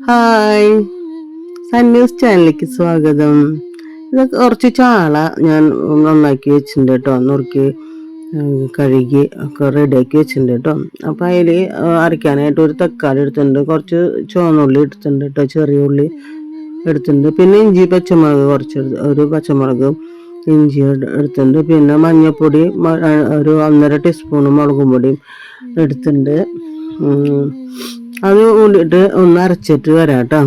Hi. Sun news ചാനലിലേക്ക് സ്വാഗതം. ഇതൊക്കെ കുറച്ച് ചാള ഞാൻ നന്നാക്കി വെച്ചിട്ടുണ്ട് കേട്ടോ. നുറുക്കി കഴുകി ഒക്കെ റെഡിയാക്കി വെച്ചിട്ടുണ്ട് കേട്ടോ. അപ്പം അതിൽ അരയ്ക്കാനായിട്ട് ഒരു തക്കാളി എടുത്തിട്ടുണ്ട്. കുറച്ച് ചുവന്നുള്ളി എടുത്തിട്ടുണ്ട് കേട്ടോ. ചെറിയ ഉള്ളി എടുത്തിട്ടുണ്ട്. പിന്നെ ഇഞ്ചി പച്ചമുളക് കുറച്ച് ഒരു പച്ചമുളക് ഇഞ്ചി എടുത്തിട്ടുണ്ട്. പിന്നെ മഞ്ഞൾപ്പൊടി ഒരു ഒന്നര ടീസ്പൂൺ മുളകും പൊടിയും എടുത്തിട്ടുണ്ട്. അത് കൂടിയിട്ട് ഒന്ന് അരച്ചിട്ട് വരാം കേട്ടോ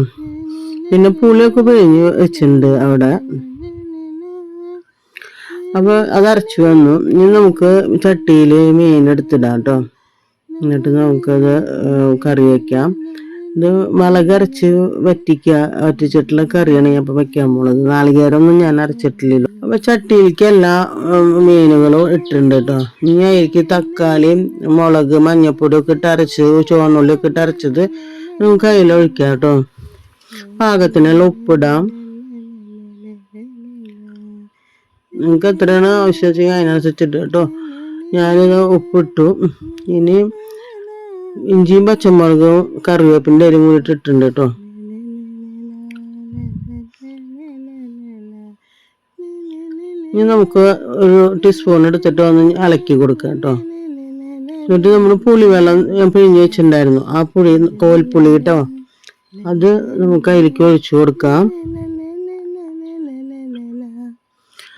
പിന്നെ പുളിയൊക്കെ പിഴിഞ്ഞ് വെച്ചിട്ടുണ്ട് അവിടെ. അപ്പൊ അത് അരച്ചു വന്നു. ഇനി നമുക്ക് ചട്ടിയിൽ മീൻ എടുത്തിടാം കേട്ടോ എന്നിട്ട് നമുക്കത് കറി വെക്കാം. ഇത് മുളക് അരച്ച് വറ്റിക്കുക വറ്റിച്ചിട്ടുള്ള കറിയാണ് ഞാൻ ഇപ്പം വെക്കാൻ പോണത്. നാളികേരമൊന്നും ഞാൻ അരച്ചിട്ടില്ലല്ലോ. അപ്പൊ ചട്ടിയിലേക്ക് എല്ലാ മീനുകളും ഇട്ടിട്ടുണ്ട് കേട്ടോ ഇനി അതിലേക്ക് തക്കാളി മുളക് മഞ്ഞപ്പൊടി ഒക്കെ ഇട്ട് അരച്ച് ചുവന്നുള്ളി ഒക്കെ ഇട്ട് അരച്ചത് നമുക്ക് അതിലൊഴിക്കാം കേട്ടോ പാകത്തിനുള്ള ഉപ്പിടാം. നിങ്ങൾക്ക് എത്രയാണ് ആവശ്യം വെച്ചാൽ അതിനനുസരിച്ചിട്ട് കേട്ടോ ഞാനിത് ഉപ്പിട്ടു. ഇനി ഇഞ്ചിയും പച്ചമുളകും കറിവേപ്പിന്റെ അരി കൂടി ഇട്ടിട്ടുണ്ട് കേട്ടോ ഇനി നമുക്ക് ഒരു ടീസ്പൂൺ എടുത്തിട്ട് ഒന്ന് അലക്കി കൊടുക്കാം കേട്ടോ. എന്നിട്ട് നമ്മൾ പുളി വെള്ളം പിഴിഞ്ഞ് വെച്ചിട്ടുണ്ടായിരുന്നു. ആ പുളി കോൽപ്പുളി കേട്ടോ. അത് നമുക്ക് അതിലേക്ക് ഒഴിച്ചു കൊടുക്കാം.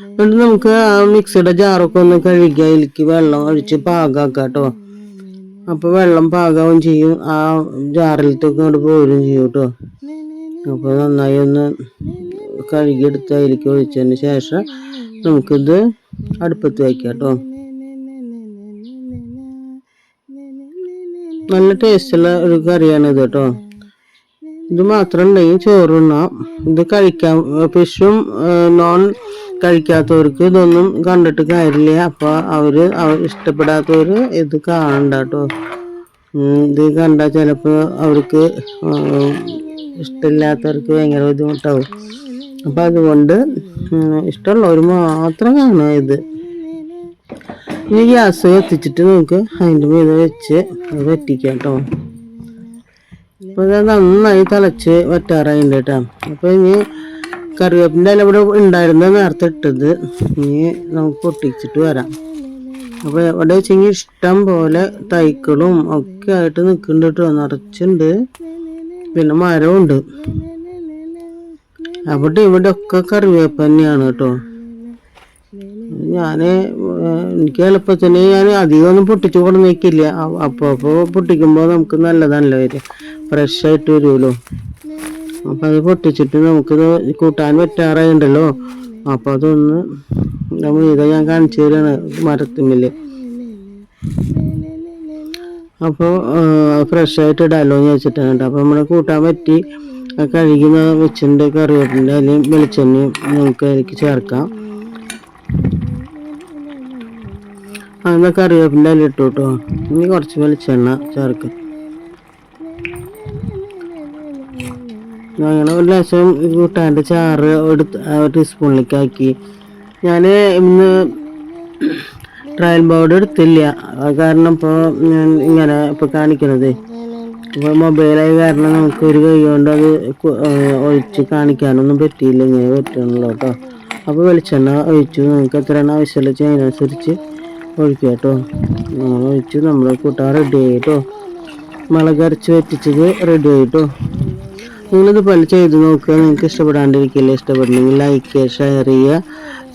എന്നിട്ട് നമുക്ക് ആ മിക്സിയുടെ ജാറൊക്കെ ഒന്ന് കഴുകി അതിലേക്ക് വെള്ളം ഒഴിച്ച് പാകാക്കാം കേട്ടോ. അപ്പൊ വെള്ളം പാകാവും ചെയ്യും. ആ ജാറിലത്തൊക്കെ കൊണ്ട് പോരും ചെയ്യും കേട്ടോ. അപ്പൊ നന്നായി ഒന്ന് കഴുകിയെടുത്ത് അതിലേക്ക് ഒഴിച്ചതിന് ശേഷം നമുക്കിത് അടുപ്പത്ത് വയ്ക്കാം കേട്ടോ. നല്ല ടേസ്റ്റുള്ള ഒരു കറിയാണ് ഇത് കേട്ടോ. ഇത് മാത്രം ഉണ്ടെങ്കിൽ ചോറുണ്ണാം ഇത് കഴിക്കാം ഫിഷും നോൺ കഴിക്കാത്തവർക്ക് ഇതൊന്നും കണ്ടിട്ട് കാര്യമില്ല. അപ്പോൾ അവർ ഇഷ്ടപ്പെടാത്തവർ ഇത് കാണണ്ട കേട്ടോ. ഇത് കണ്ടാൽ ചിലപ്പോ അവർക്ക് ഇഷ്ടമില്ലാത്തവർക്ക് ഭയങ്കര ബുദ്ധിമുട്ടാവും. അപ്പൊ അതുകൊണ്ട് ഇഷ്ടമുള്ളവർ മാത്രം കാണുക ഇത്. ഇനി ഗ്യാസ് കത്തിച്ചിട്ട് നമുക്ക് അതിന്റെ മീത് വെച്ച് അത് വറ്റിക്കാം കേട്ടോ. ഇത് നന്നായി തിളച്ച് വറ്റാറായിട്ടുണ്ട് കേട്ടോ. അപ്പൊ ഇനി കറിവേപ്പിന്റെ ഇല ഇവിടെ ഉണ്ടായിരുന്ന നേരത്തെ ഇട്ടത്. ഇനി നമുക്ക് പൊട്ടിച്ചിട്ട് വരാം. അപ്പൊ ഇവിടെ വെച്ചെങ്കിൽ ഇഷ്ടം പോലെ തൈക്കളും ഒക്കെ ആയിട്ട് നിൽക്കുന്നുണ്ട് കേട്ടോ. നിറച്ചുണ്ട് പിന്നെ മരമുണ്ട് അവിടെ ഇവിടെ ഒക്കെ കറിവേപ്പ് തന്നെയാണ് കേട്ടോ. ഏഹ്, എനിക്ക് എളുപ്പത്തിന് ഞാൻ അധികം ഒന്നും പൊട്ടിച്ചു കൊടുന്നേക്കില്ല അപ്പൊ അപ്പൊ പൊട്ടിക്കുമ്പോൾ നമുക്ക് നല്ലതല്ല വരും ഫ്രഷ് ആയിട്ട് വരുമല്ലോ. അപ്പൊ അത് പൊട്ടിച്ചിട്ട് നമുക്കിത് കൂട്ടാൻ പറ്റാറായുണ്ടല്ലോ. അപ്പൊ അതൊന്ന് നമ്മൾ ഇത് ഞാൻ കാണിച്ചു തരാണ് മരത്തിമിൽ അപ്പോൾ ഫ്രഷ് ആയിട്ട് ഇടാമല്ലോ എന്ന് വെച്ചിട്ടാണ് കേട്ടോ. അപ്പോൾ നമ്മൾ കൂട്ടാൻ പറ്റി കഴുകി വെച്ചിട്ടുണ്ട് കറിവേപ്പിന്റെ അതിലും വെളിച്ചെണ്ണയും നമുക്ക് അതിലേക്ക് ചേർക്കാം. അങ്ങനെ കറിവേപ്പിന്റെ അതിൽ ഇട്ടു കേട്ടോ. ഇനി കുറച്ച് വെളിച്ചെണ്ണ ചേർക്കാം. അങ്ങനെ ഒരു ലക്ഷം കൂട്ടാന്റെ ചാറ് ഒരു ടീസ്പൂണിലേക്ക് ആക്കി ഞാൻ ഇന്ന് ട്രയൽ ബോർഡ് എടുത്തില്ല. കാരണം ഇപ്പോൾ ഞാൻ ഇങ്ങനെ ഇപ്പോൾ കാണിക്കണത്. ഇപ്പോൾ ആയി കാരണം നമുക്ക് ഒരു കൈ കൊണ്ട് അത് ഒഴിച്ച് കാണിക്കാനൊന്നും പറ്റിയില്ല ഇങ്ങനെ പറ്റണല്ലോ കേട്ടോ അപ്പോൾ വെളിച്ചെണ്ണ ഒഴിച്ചു. നമുക്ക് എത്രയാണ് ആവശ്യമുള്ള അതിനനുസരിച്ച് ഒഴിക്കുക കേട്ടോ നമ്മൾ ഒഴിച്ച്. നമ്മൾ കൂട്ടാൻ റെഡി ആയി കേട്ടോ മുളക് അരച്ച് വെറ്റിച്ചത് റെഡി കേട്ടോ നിങ്ങളിത് പല ചെയ്ത് നോക്കുക. നിങ്ങൾക്ക് ഇഷ്ടപ്പെടാണ്ടിരിക്കില്ല ഇഷ്ടപ്പെടണമെങ്കിൽ ലൈക്ക് ഷെയർ ചെയ്യുക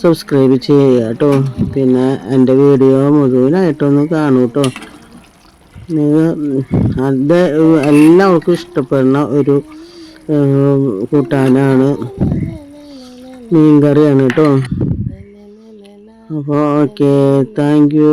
സബ്സ്ക്രൈബ് ചെയ്യുക കേട്ടോ പിന്നെ എന്റെ വീഡിയോ മുഴുവനായിട്ടൊന്ന് കാണൂ കേട്ടോ നിങ്ങൾ അത് എല്ലാവർക്കും ഇഷ്ടപ്പെടുന്ന ഒരു കൂട്ടാനാണ് മീൻ കറിയാണ് കേട്ടോ. അപ്പോൾ ഓക്കെ താങ്ക് യു